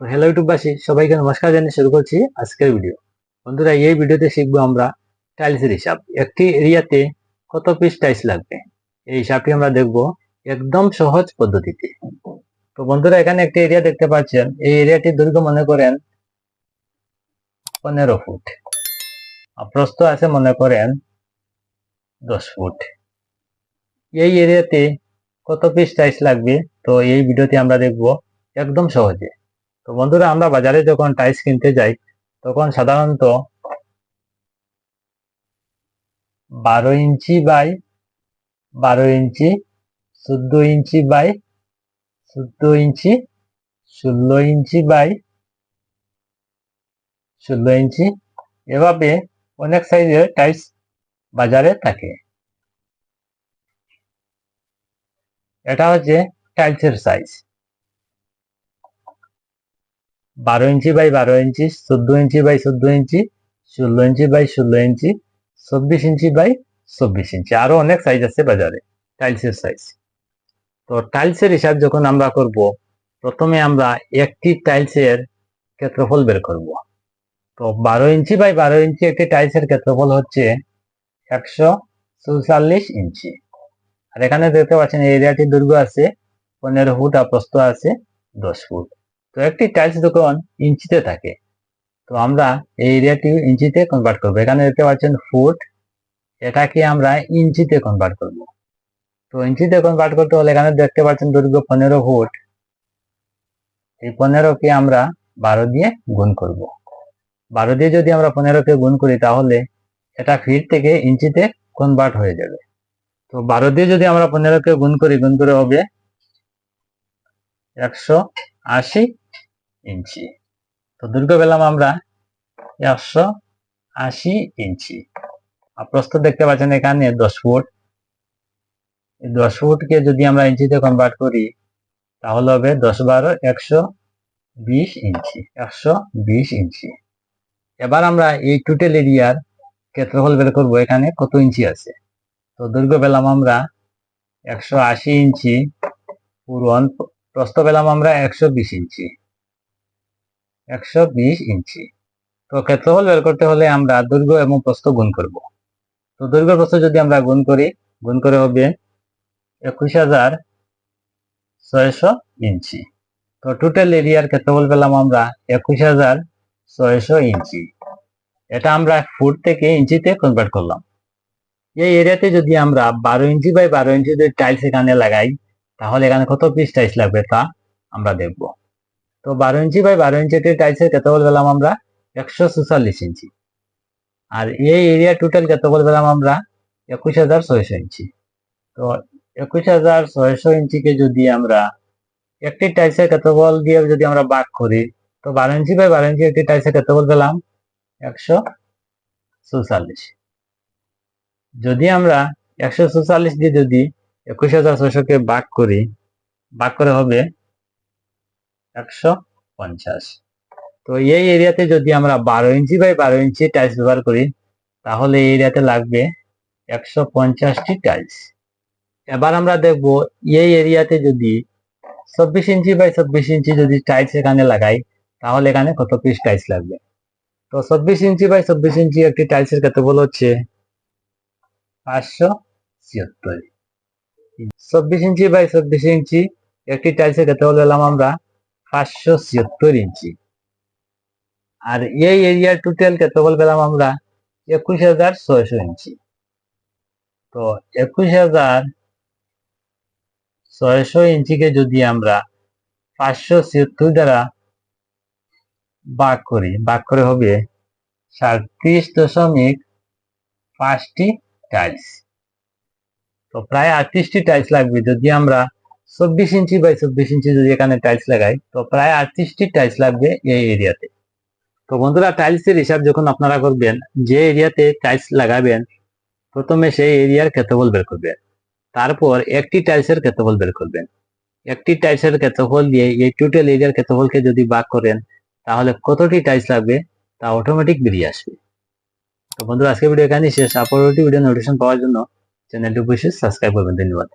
তো হ্যালো ইউটিউববাসী, সবাইকে নমস্কার জানিয়ে শুরু করছি আজকের ভিডিও বন্ধুরা, এই ভিডিওতে শিখব আমরা টাইলসের হিসাব। একটি এরিয়াতে কত পিস টাইলস লাগবে? এই হিসাবটি আমরা দেখব একদম সহজ পদ্ধতিতে। তো বন্ধুরা, এখানে একটি এরিয়া দেখতে পাচ্ছেন। এই এরিয়াটির দৈর্ঘ্য মনে করেন পনেরো ফুট। আর প্রস্থ আছে মনে করেন দশ ফুট। এই এরিয়াতে কত পিস টাইলস লাগবে? তো এই ভিডিওতে আমরা দেখব একদম সহজে। তো বন্ধুরা, আমরা বাজারে যখন টাইলস কিনতে যাই, তখন সাধারণত বারো ইঞ্চি বাই বারো ইঞ্চি, চোদ্দ ইঞ্চি বাই চোদ্দ ইঞ্চি, ষোলো ইঞ্চি বাই ষোলো ইঞ্চি, এভাবে অনেক সাইজের টাইলস বাজারে থাকে। এটা হচ্ছে টাইলসের সাইজ। বারো ইঞ্চি বাই বারো ইঞ্চি, চোদ্দ ইঞ্চি বাই চোদ্দ ইঞ্চি, ষোলো ইঞ্চি বাই ষোলো ইঞ্চি, চব্বিশ ইঞ্চি বাই চব্বিশ ইঞ্চি। আরও অনেক সাইজ আছে বাজারে টাইলসের সাইজ তো টাইলসের হিসাব যখন আমরা করব, প্রথমে আমরা একটি টাইলসের ক্ষেত্রফল বের করব। তো বারো ইঞ্চি বাই বারো ইঞ্চি একটি টাইলসের ক্ষেত্রফল হচ্ছে একশো চৌচল্লিশ ইঞ্চি। আর এখানে দেখতে পাচ্ছেন, এই এরিয়াটির দৈর্ঘ্য আছে, পনেরো ফুট আর আছে দশ ফুট। তো একটি টাইলস দোকান ইঞ্চিতে থাকে, তো আমরা এই এরিয়াটি ইঞ্চিতে কনভার্ট করব। এখানে দেখতে পাচ্ছেন ফুট এটাকে আমরা ইঞ্চিতে কনভার্ট করব। তো ইঞ্চিতে কনভার্ট করতে হলে এখানে দেখতে পাচ্ছেন দৈর্ঘ্য পনেরো ফুট এই পনেরোকে আমরা বারো দিয়ে গুণ করব। বারো দিয়ে যদি আমরা পনেরোকে গুণ করি, তাহলে এটা ফিট থেকে ইঞ্চিতে কনভার্ট হয়ে যাবে। তো বারো দিয়ে যদি আমরা পনেরোকে গুণ করি, গুণ করে হবে একশো আশি ইঞ্চি। তো দৈর্ঘ্য পেলাম আমরা একশো আশি ইঞ্চি। প্রস্থ দেখতে পাচ্ছেন এখানে দশ ফুট। দশ ফুটকে যদি আমরা ইঞ্চিতে কনভার্ট করি, তাহলে হবে দশ বারো একশো বিশ ইঞ্চি, একশো বিশ ইঞ্চি। এবার আমরা এই টোটাল এরিয়ার ক্ষেত্রফল বের করব, এখানে কত ইঞ্চি আছে? তো দৈর্ঘ্য পেলাম আমরা একশো আশি ইঞ্চি, পূরণ, প্রস্থ পেলাম আমরা একশো বিশ ইঞ্চি। একশো বিশ ইঞ্চি। তো ক্ষেত্রফল বের করতে হলে আমরা দৈর্ঘ্য এবং প্রস্থ গুণ করব। তো দৈর্ঘ্য প্রস্থ যদি আমরা গুণ করি, গুণ করে হবে একুশ হাজার ছয়শো ইঞ্চি। তো টোটাল এরিয়ার ক্ষেত্রফল পেলাম আমরা একুশ হাজার ছয়শো ইঞ্চি। এটা আমরা ফুট থেকে ইঞ্চিতে কনভার্ট করলাম। এই এরিয়াতে যদি আমরা বারো ইঞ্চি বাই বারো ইঞ্চি যদি টাইলস এখানে লাগাই, তাহলে এখানে কত পিস টাইলস লাগবে তা আমরা দেখব। তো বারো ইঞ্চি বাই বারো ইঞ্চি টাইলসের ক্ষেত্রফল পেলাম আমরা? একশো চুয়াল্লিশ ইঞ্চি। আর এই এরিয়া টোটাল ক্ষেত্রফল পেলাম আমরা? একুশ হাজার ছয়শো ইঞ্চি। তো একুশ হাজার ছয়শো ইঞ্চিকে যদি আমরা একটি টাইলসের বল দিয়ে যদি আমরা বাক করি, তো বারো ইঞ্চি বাই বারো ইঞ্চি একটি টাইলসের ক্ষেত্রফল পেলাম? একশো চৌচল্লিশ যদি আমরা একশো চৌচল্লিশ দিয়ে যদি একুশ হাজার ছয়শোকে বাক করি বাক করে হবে একশো পঞ্চাশ। তো এই এরিয়াতে যদি আমরা বারো ইঞ্চি বাই বারো ইঞ্চি টাইলস ব্যবহার করি, তাহলে এই এরিয়াতে লাগবে একশো পঞ্চাশটি টাইলস এবার আমরা দেখব এই এরিয়াতে যদি চব্বিশ ইঞ্চি বাই চব্বিশ ইঞ্চি যদি টাইলস এখানে লাগাই, তাহলে এখানে কত পিস টাইলস লাগবে? তো চব্বিশ ইঞ্চি বাই চব্বিশ ইঞ্চি একটি টাইলসের ক্ষেত্রফল হচ্ছে পাঁচশো ছিয়াত্তর। চব্বিশ ইঞ্চি বাই চব্বিশ ইঞ্চি একটি টাইলসের ক্ষেত্রফল পেলাম আমরা পাঁচশো ছিয়াত্তর ইঞ্চি। আর এই এরিয়ার টোটাল ক্ষেত্রফল পেলাম আমরা? একুশ হাজার ছয়শো ইঞ্চি। তো একুশ হাজার ছয়শো ইঞ্চিকে যদি আমরা পাঁচশো ছিয়াত্তর দ্বারা ভাগ করি, ভাগ করে হবে সাঁত্রিশ দশমিক পাঁচটি টাইলস তো প্রায় আটত্রিশটি টাইলস লাগবে। যদি আমরা চব্বিশ ইঞ্চি বাই চব্বিশ ইঞ্চি যদি এখানে টাইলস লাগাই, তো প্রায় আটত্রিশটি টাইলস লাগবে এই এরিয়াতে তো। বন্ধুরা টাইলসের হিসাব যখন আপনারা করবেন, যে এরিয়াতে টাইলস লাগাবেন, প্রথমে সেই এরিয়ার ক্ষেত্রফল বের করবেন। তারপর একটি টাইলসের ক্ষেত্রফল বের করবেন। একটি টাইলসের ক্ষেত্রফল দিয়ে এই টোটাল এরিয়ার ক্ষেত্রফলকে যদি ভাগ করেন, তাহলে কতটি টাইলস লাগবে? তা অটোমেটিক বেরিয়ে আসবে। তো বন্ধুরা আজকে ভিডিও এখানে শেষ। পরবর্তী ভিডিও নোটিফিকেশন পাওয়ার জন্য চ্যানেলটি অবশ্যই সাবস্ক্রাইব করবেন। ধন্যবাদ।